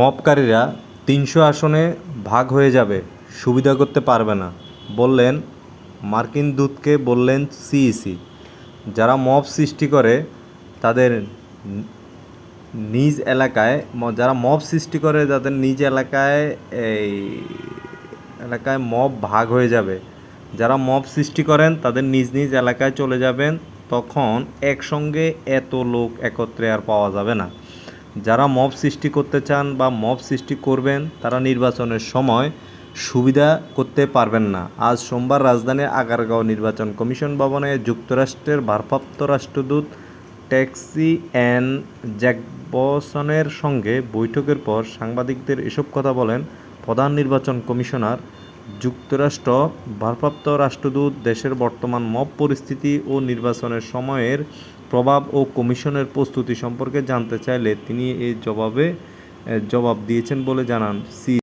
মবকারীরা তিনশো আসনে ভাগ হয়ে যাবে, সুবিধা করতে পারবে না। বললেন, মার্কিন দূতকে বললেন সিইসি। যারা মব সৃষ্টি করে, তাদের নিজ এলাকায়, যারা মব সৃষ্টি করে, তাদের নিজ এলাকায় এই এলাকায় মব ভাগ হয়ে যাবে। যারা মব সৃষ্টি করেন, তাদের নিজ নিজ এলাকায় চলে যাবেন। তখন একসঙ্গে এত লোক একত্রে আর পাওয়া যাবে না। যারা মব সৃষ্টি করতে চান বা মব সৃষ্টি করবেন, তারা নির্বাচনের সময় সুবিধা করতে পারবেন না। আজ সোমবার রাজধানীর আগারগাঁও নির্বাচন কমিশন ভবনে যুক্তরাষ্ট্রের ভারপ্রাপ্ত রাষ্ট্রদূত ট্যাক্সি অ্যান জ্যাকবসনের সঙ্গে বৈঠকের পর সাংবাদিকদের এসব কথা বলেন প্রধান নির্বাচন কমিশনার। যুক্তরাষ্ট্র ভারপ্রাপ্ত রাষ্ট্রদূত দেশের বর্তমান মব পরিস্থিতি ও নির্বাচনের সময়ের প্রভাব ও কমিশনের প্রস্তুতি সম্পর্কে জানতে চাইলে তিনি এই জবাবে জবাব দিয়েছেন বলে জানান সি